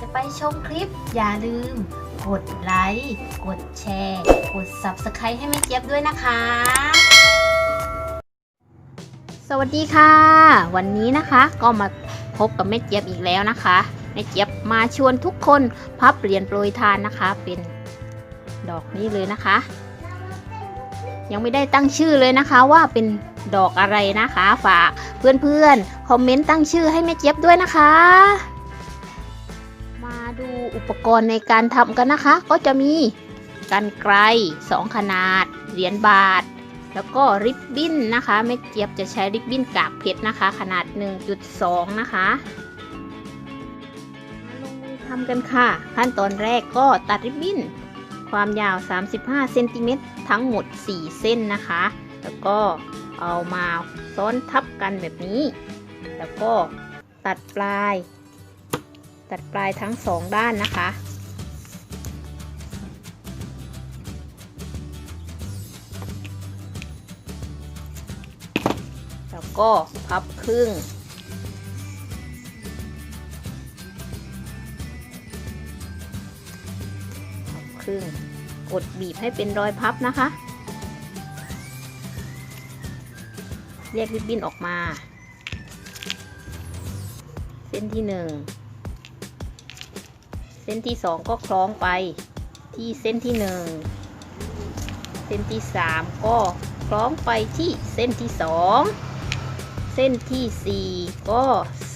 จะไปชมคลิป อย่าลืม กดไลค์กดแชร์ กด Subscribe ให้แม่เจี๊ยบด้วยนะคะ สวัสดีค่ะ วันนี้นะคะก็มาพบกับแม่เจี๊ยบอีกแล้วนะคะแม่เจี๊ยบมาชวนทุกคนพับเหรียญโปรยทานนะคะ เป็นดอกนี้เลยนะคะ ยังไม่ได้ตั้งชื่อเลยนะคะว่าเป็นดอกอะไรนะคะ ฝากเพื่อนๆคอมเมนต์ตั้งชื่อให้แม่เจี๊ยบด้วยนะคะ ปกรณ์ในการทำกันนะคะ ก็จะมีกันไกล2 ขนาด เหรียญบาท แล้วก็ริบบิ้นนะคะแม่เจี๊ยบจะใช้ริบบิ้นกากเพชรนะคะ ขนาด 1.2 นะคะมาลงมือทำกันค่ะ ขั้นตอนแรกก็ตัดริบบิ้น ความยาว 35เซนติเมตรทั้งหมด 4 เส้นนะคะ แล้วก็เอามาซ้อนทับกันแบบนี้ แล้วก็ตัดปลาย ตัดปลายทั้งสองด้านนะคะ แล้วก็พับครึ่ง พับครึ่ง กดบีบให้เป็นรอยพับนะคะ แยกริบบิ้นออกมา เส้นที่หนึ่ง เส้นที่สองก็คล้องไปที่เส้นที่หนึ่งเส้นที่สามก็คล้องไปที่เส้นที่สองเส้นที่สี่ก็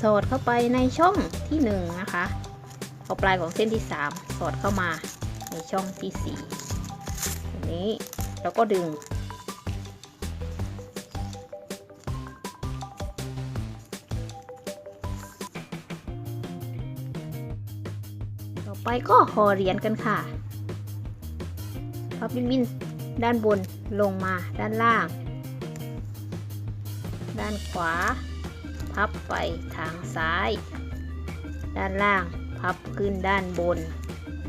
สอดเข้าไปในช่องที่หนึ่งนะคะเอาปลายของเส้นที่สามสอดเข้ามาในช่องที่สี่นี้แล้วก็ดึง ไปก็ห่อเหรียญกันค่ะ พับริบบิ้นด้านบนลงมาด้านล่าง ด้านขวา พับไปทางซ้าย ด้านล่างพับขึ้นด้านบน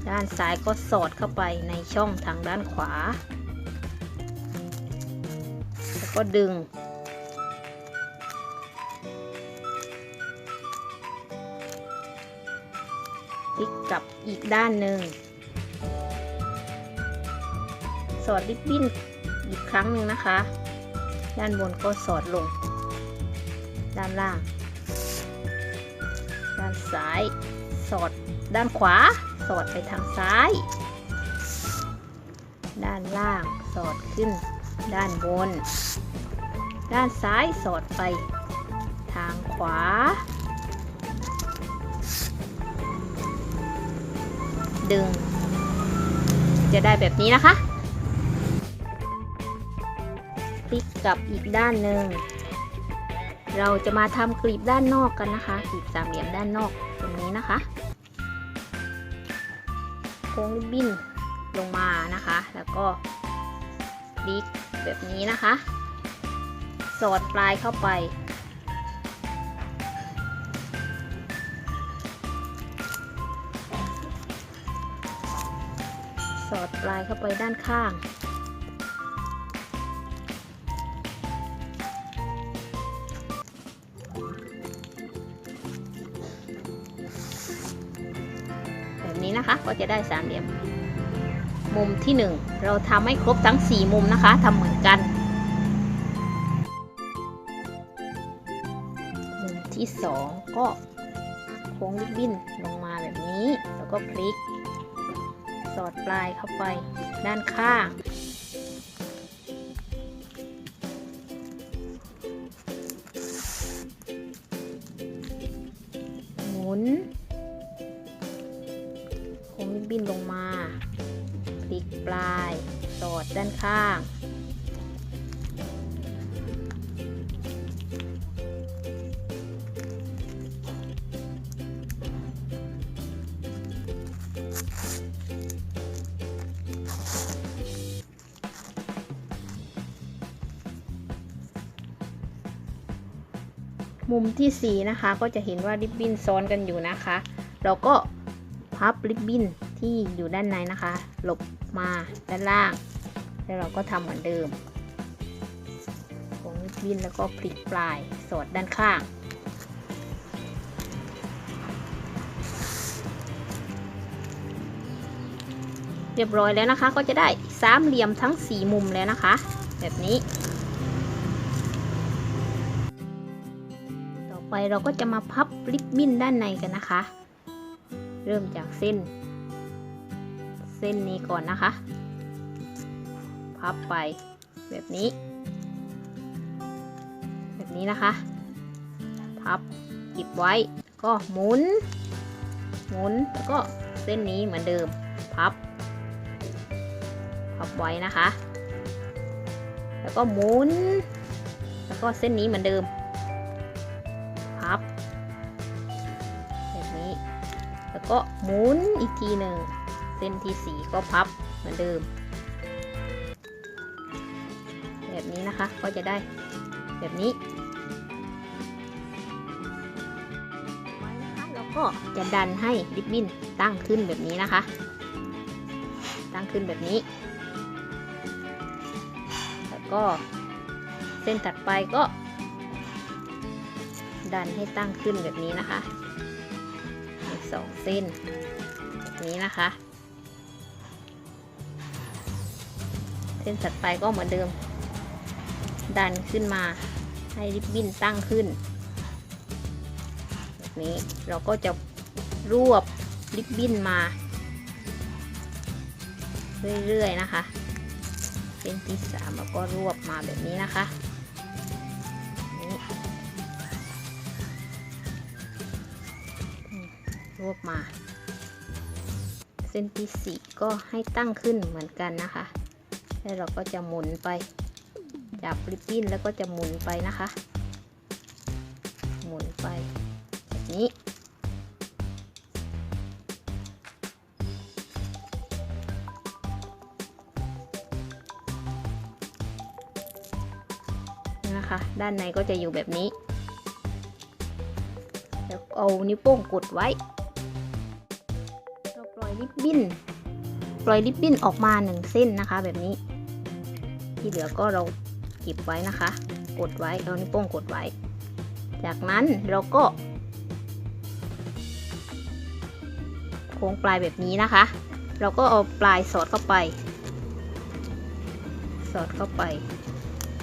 ด้านซ้ายก็สอดเข้าไปในช่องทางด้านขวา แล้วก็ดึง พลิกกลับอีกด้านหนึ่ง สอดริบบิ้นอีกครั้งหนึ่งนะคะ ด้านบนก็สอดลง ด้านล่าง ด้านซ้าย สอดด้านขวา สอดไปทางซ้าย ด้านล่าง สอดขึ้น ด้านบน ด้านซ้าย สอดไปทางขวา ดึง จะได้แบบนี้นะคะพลิกกลับอีกด้านหนึ่งเราจะมาทำกลีบด้านนอกกันนะคะกลีบสามเหลี่ยมด้านนอกตรงนี้นะคะโค้งบินลงมานะคะ แล้วก็พลิกแบบนี้นะคะ สอดปลายเข้าไป สอดปลายเข้าไปด้านข้าง แบบนี้นะคะก็จะได้สามเหลี่ยม มุมที่หนึ่งเราทำให้ครบทั้ง 4 มุมนะคะทำเหมือนกัน มุมที่สองก็โค้งริบบิ้นลงมาแบบนี้แล้วก็พลิก สอดปลายเข้าไปด้านข้าง หมุนโค้งบินลงมา พลิกปลาย สอดด้านข้าง มุมที่ 4 นะคะ ก็จะเห็นว่าริบบิ้นซ้อนกันอยู่นะคะ เราก็พับริบบิ้นที่อยู่ด้านในนะคะ หลบมาด้านล่าง แล้วเราก็ทำเหมือนเดิม ของริบบิ้นแล้วก็พลิกปลายสอดด้านข้างเรียบร้อยแล้วนะคะก็จะได้สามเหลี่ยมทั้งสี่มุมแล้วนะคะ แบบนี้ ไปเราก็จะมาพับริบบิ้นด้านในกันนะคะ เริ่มจากเส้น เส้นนี้ก่อนนะคะ พับไปแบบนี้ แบบนี้นะคะ พับหยิบไว้ก็หมุน หมุนแล้วก็เส้นนี้เหมือนเดิม พับ พับไว้นะคะ แล้วก็หมุน แล้วก็เส้นนี้เหมือนเดิม ก็หมุนอีกทีหนึ่ง เส้นที่สีก็พับเหมือนเดิม แบบนี้นะคะก็จะได้แบบนี้ไว้นะคะแล้วก็จะดันให้ริบบิ้นตั้งขึ้นแบบนี้นะคะ ตั้งขึ้นแบบนี้ แล้วก็เส้นถัดไปก็ดันให้ตั้งขึ้นแบบนี้นะคะ สองเส้นแบบนี้นะคะ เส้นถัดไปก็เหมือนเดิม ดันขึ้นมาให้ริบบิ้นตั้งขึ้นแบบนี้เราก็จะรวบริบบิ้นมา เรื่อยๆนะคะเส้นที่สามเราก็รวบมาแบบนี้นะคะ รวบมา เส้นที่สก็ให้ตั้งขึ้นเหมือนกันนะคะ แล้วเราก็จะหมุนไป จับริบบิ้นแล้วก็จะหมุนไปนะคะ หมุนไปแบบนี้นะคะ ด้านในก็จะอยู่แบบนี้ แล้วเอานิ้วโป้งกดไว้ ริบบิ้นปล่อยริบบิ้นออกมาหนึ่งเส้นนะคะ แบบนี้ ที่เหลือก็เราเก็บไว้นะคะ กดไว้เอานิ้วโป้งกดไว้ จากนั้นเราก็โค้งปลายแบบนี้นะคะ เราก็เอาปลายสอดเข้าไป สอดเข้าไป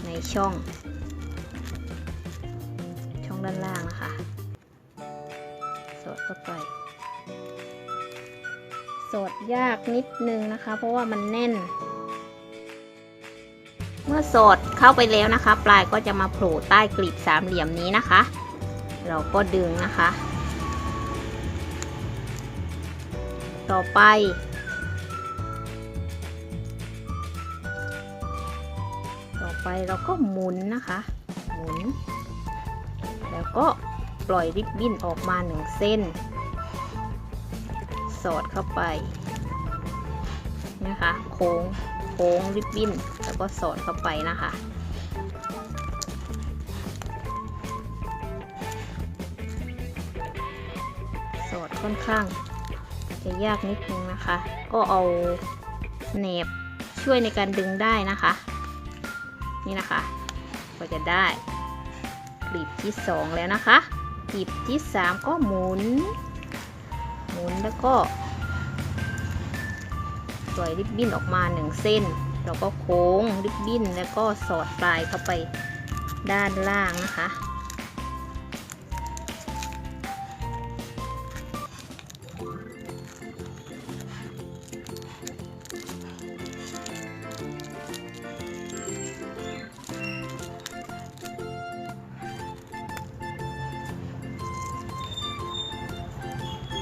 ในช่อง ช่องด้านล่างนะคะ สอดเข้าไป สดยากนิดนึงนะคะ เพราะว่ามันแน่น เมื่อสดเข้าไปแล้วนะคะ ปลายก็จะมาโผล่ใต้กลีบสามเหลี่ยมนี้นะคะ เราก็ดึงนะคะ ต่อไปต่อไปเราก็หมุนนะคะ หมุน แล้วก็ปล่อยริบบิ้นออกมาหนึ่งเส้น เข้าไปนะคะโค้งโค้งริบบิ้นแล้วก็สอดเข้าไปนะคะสอดค่อนข้างจะยากนิดนึงนะคะ ก็เอาแหนบช่วยในการดึงได้นะคะ นี่นะคะ ก็จะได้กลีบที่สองแล้วนะคะกลีบที่สามก็หมุน หมุนแล้วก็ ปล่อยริบบิ้นออกมาหนึ่งเส้น เราก็โค้งริบบิ้นแล้วก็สอดปลายเข้าไปด้านล่างนะคะ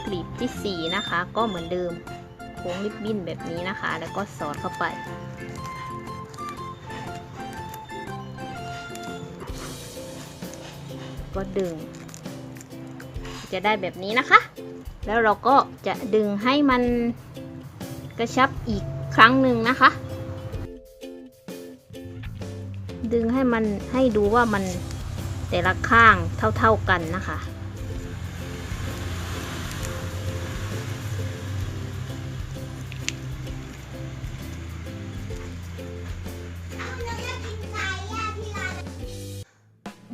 กลีบที่ 4 นะคะก็เหมือนเดิม ค้งริบบิ้นแบบนี้นะคะ แล้วก็สอดเข้าไป ก็ดึง จะได้แบบนี้นะคะ แล้วเราก็จะดึงให้มันกระชับอีกครั้งหนึ่งนะคะ ดึงให้มันให้ดูว่ามันแต่ละข้างเท่าๆกันนะคะ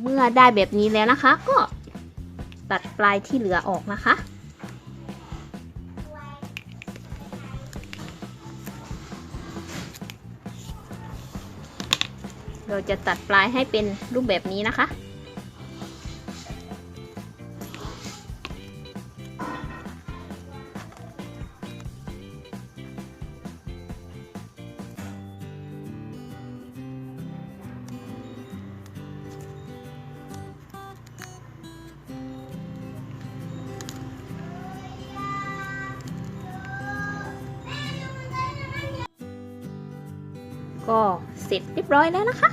เมื่อได้แบบนี้แล้วนะคะ ก็ตัดปลายที่เหลือออกนะคะ เราจะตัดปลายให้เป็นรูปแบบนี้นะคะ ก็เสร็จเรียบร้อยแล้วนะคะ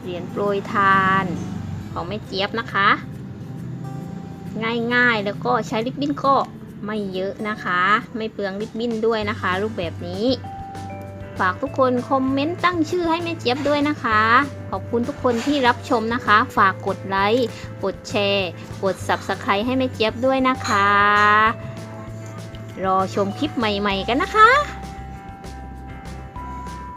เหรียญโปรยทานของแม่เจี๊ยบนะคะ ง่ายๆแล้วก็ใช้ลิปบิ้นก็ไม่เยอะนะคะ ไม่เปลืองลิปบิ้นด้วยนะคะ รูปแบบนี้ ฝากทุกคนคอมเมนต์ตั้งชื่อให้แม่เจี๊ยบด้วยนะคะ ขอบคุณทุกคนที่รับชมนะคะ ฝากกดไลค์กดแชร์ กด Subscribe ให้แม่เจี๊ยบด้วยนะคะ รอชมคลิปใหม่ ๆ กันนะคะ